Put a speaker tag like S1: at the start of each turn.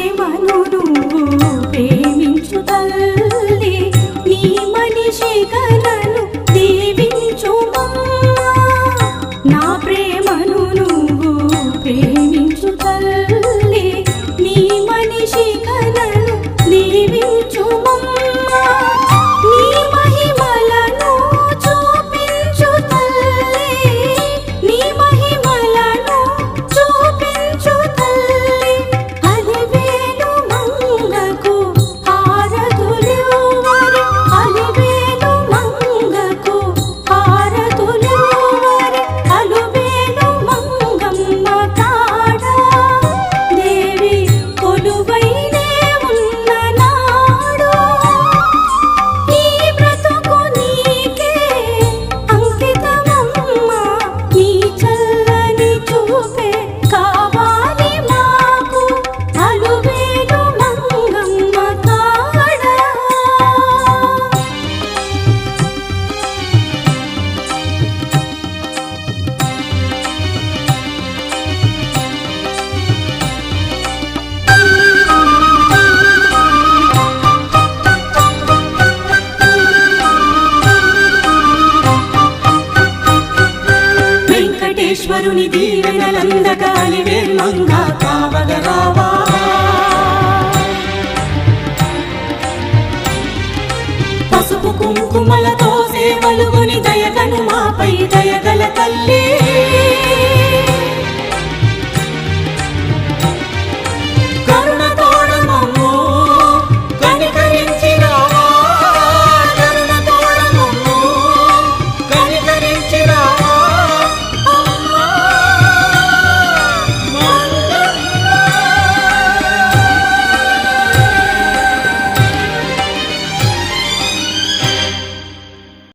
S1: ప్రేమను నువ్వు ప్రేమించు
S2: దేవుని దీవెనలందగాలి వేళ్ళంగా కావగరావా పసుపు కుంకుమలతో సేవలుగుని దయగను మాపై దయగల తల్లి.